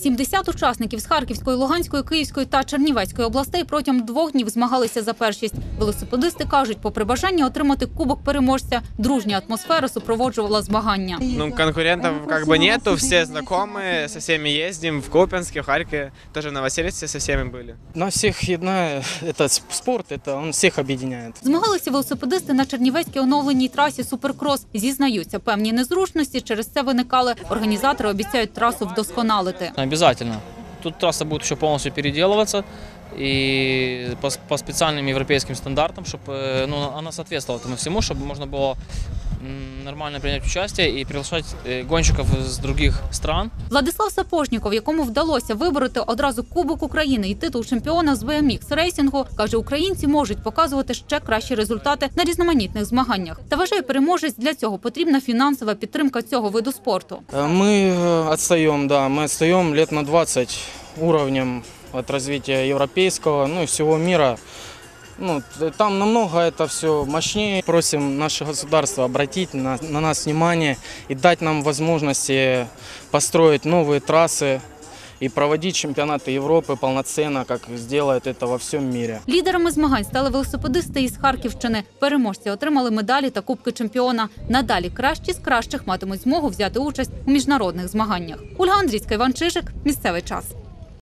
70 учасників з Харківської, Луганської, Київської та Чернівецької областей протягом двох днів змагалися за першість. Велосипедисти кажуть, попри бажання отримати кубок переможця, дружня атмосфера супроводжувала змагання. Ну, конкурентов как бы нету, все знакомые, со всеми ездим, в Купинске, в Харькове, тоже в Новосельце со всеми были. На всех одна, это с- спорт, это он всех объединяет. Змагалися велосипедисти на Чернівецькій оновленій трасі Суперкрос. Зізнаються, певні незручності через це виникали. Організатори обіцяють трасу вдосконалити. Обязательно. Тут трасса будет еще полностью переделываться и по, по специальным европейским стандартам, чтобы ну, она соответствовала этому всему, чтобы можно было м, нормально принять участие и приглашать э, гонщиков из других стран. Владислав Сапожніков, якому вдалося вибороти одразу Кубок України і титул чемпіона з BMX рейсингу, каже, українці можуть показувати ще кращі результати на різноманітних змаганнях. Та вважає переможець для цього потрібна фінансова підтримка цього виду спорту. Э, Мы э, отстаем, да, мы отстаем лет на 20 уровнем от развития европейского, ну и всего мира. Ну, т- там намного это все мощнее. Просим наше государство обратить на, на нас внимание и дать нам возможности построить новые трассы и проводить чемпионаты Европы полноценно, как сделают это во всем мире. Лідерами змагань стали велосипедисти із Харківщини. Переможці отримали медалі та кубки чемпіона. Надалі кращі з кращих матимуть змогу взяти участь у міжнародних змаганнях. Ольга Андрійська, Іван Чижик. Місцевий час.